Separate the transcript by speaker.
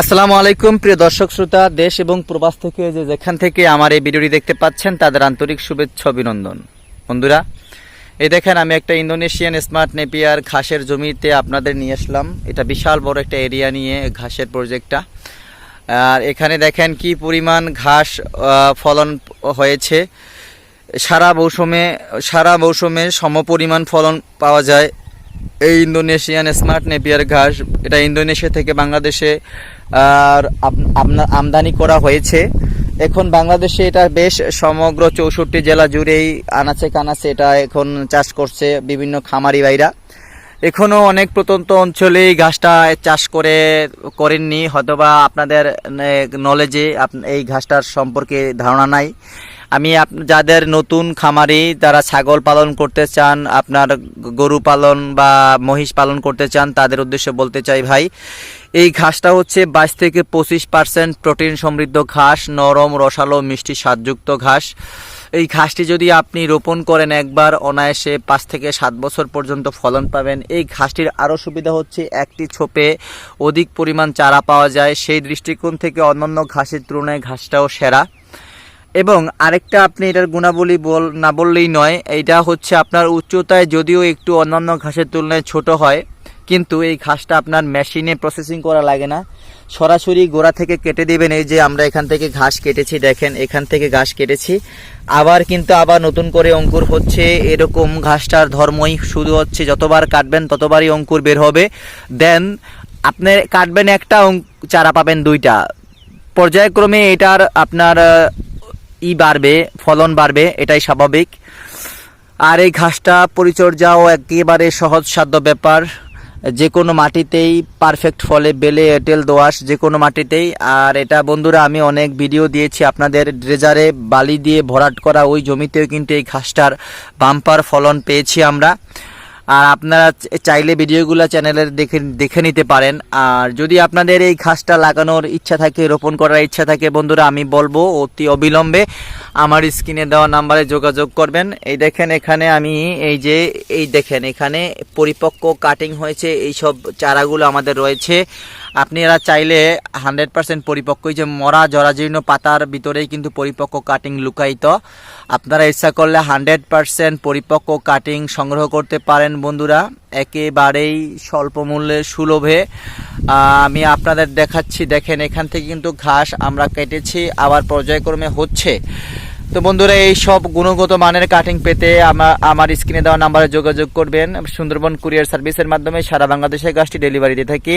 Speaker 1: আসসালামু আলাইকুম, প্রিয় দর্শক শ্রোতা, দেশ এবং প্রবাস থেকে যে যেখান থেকে আমার এই ভিডিওটি দেখতে পাচ্ছেন, তাদের আন্তরিক শুভেচ্ছা অভিনন্দন। বন্ধুরা, এই দেখেন, আমি একটা ইন্দোনেশিয়ান স্মার্ট নেপিয়ার ঘাসের জমিতে আপনাদের নিয়ে আসলাম। এটা বিশাল বড় একটা এরিয়া নিয়ে, ঘাসের প্রজেক্টটা আর এখানে দেখেন কি পরিমাণ ঘাস ফলন হয়েছে। সারা মৌসুমে সারা মৌসুমে সমপরিমাণ ফলন পাওয়া যায়। এই ইন্দোনেশিয়ান স্মার্ট নেপিয়ার ঘাস, এটা ইন্দোনেশিয়া থেকে বাংলাদেশে, আর আমদানি করা হয়েছে। এখন বাংলাদেশে এটা বেশ সমগ্র চৌষট্টি জেলা জুড়েই আনাচে কানাচে এটা এখন চাষ করছে বিভিন্ন খামারি ভাইরা। এখনও অনেক প্রত্যন্ত অঞ্চলে ঘাসটা চাষ করে, করেননি। হয়তোবা আপনাদের নলেজে এই ঘাসটার সম্পর্কে ধারণা নাই। আমি যাদের নতুন খামারি যারা ছাগল পালন করতে চান, আপনার গরু পালন বা মহিষ পালন করতে চান, তাদের উদ্দেশ্যে বলতে চাই ভাই, এই ঘাসটা হচ্ছে বাইশ থেকে পঁচিশ পার্সেন্ট প্রোটিন সমৃদ্ধ ঘাস, নরম, রসালো, মিষ্টি স্বাদযুক্ত ঘাস। এই ঘাসটি যদি আপনি রোপণ করেন একবার, অনায়াসে পাঁচ থেকে সাত বছর পর্যন্ত ফলন পাবেন। এই ঘাসটির আরও সুবিধা হচ্ছে একটি ছোপে অধিক পরিমাণ চারা পাওয়া যায়। সেই দৃষ্টিকোণ থেকে অন্যান্য ঘাসের তুলনায় ঘাসটাও সেরা। এবং আরেকটা আপনি এটার গুণাবলী বল, না বললেই নয়, এইটা হচ্ছে আপনার উচ্চতায় যদিও একটু অন্যান্য ঘাসের তুলনায় ছোট হয়, কিন্তু এই ঘাসটা আপনার মেশিনে প্রসেসিং করা লাগে না। সরাসরি গোড়া থেকে কেটে দেবেন, এই যে আমরা এখান থেকে ঘাস কেটেছি, দেখেন, এখান থেকে ঘাস কেটেছি। আবার কিন্তু আবার নতুন করে অঙ্কুর হচ্ছে, এরকম ঘাসটার ধর্মই শুধু হচ্ছে, যতবার কাটবেন ততবারই অঙ্কুর বের হবে। দেন, আপনি কাটবেন একটা চারা পাবেন দুইটা। পর্যায়ক্রমে এটার আপনার ই বাড়বে, ফলন বাড়বে, এটাই স্বাভাবিক। আর এই ঘাসটা পরিচর্যাও একেবারে সহজসাধ্য ব্যাপার। যে কোনো মাটিতেই পারফেক্ট ফলে বেলে এঁটেল দোয়াশ যে কোনো মাটিতেই। আর এটা বন্ধুরা, আমি অনেক ভিডিও দিয়েছি আপনাদের ড্রেজারে বালি দিয়ে ভরাট করা ওই জমিতেও কিন্তু এই ঘাসটার বাম্পার ফলন পেয়েছি আমরা। আর আপনারা চাইলে ভিডিওগুলো চ্যানেলের দেখে দেখে নিতে পারেন। আর যদি আপনাদের এই ঘাসটা লাগানোর ইচ্ছা থাকে, রোপণ করার ইচ্ছা থাকে, বন্ধুরা, আমি বলব অতি অবিলম্বে আমার স্ক্রিনে দেওয়া নাম্বারে যোগাযোগ করবেন। এই দেখেন, এখানে আমি এই যে, এই দেখেন, এখানে পরিপক্ক কাটিং হয়েছে। এই সব চারাগুলো আমাদের রয়েছে। আপনারা চাইলে হান্ড্রেড পার্সেন্ট পরিপক্ক। যে মরা, জরাজীর্ণ পাতার ভিতরেই কিন্তু পরিপক্ক কাটিং লুকায়িত। আপনারা ইচ্ছা করলে হান্ড্রেড পার্সেন্ট পরিপক্ক কাটিং সংগ্রহ করতে পারেন বন্ধুরা। একেবারেই স্বল্প মূল্যে সুলভে। আমি আপনাদের দেখাচ্ছি, দেখেন এখান থেকে কিন্তু ঘাস আমরা কেটেছি, আবার পর্যায়ক্রমে হচ্ছে। তো বন্ধুরা, এই সব গুণগত মানের কাটিং পেতে আমার আমার স্ক্রিনে দেওয়া নাম্বারে যোগাযোগ করবেন। সুন্দরবন কুরিয়ার সার্ভিসের মাধ্যমে সারা বাংলাদেশে গাছটি ডেলিভারি দিয়ে থাকি।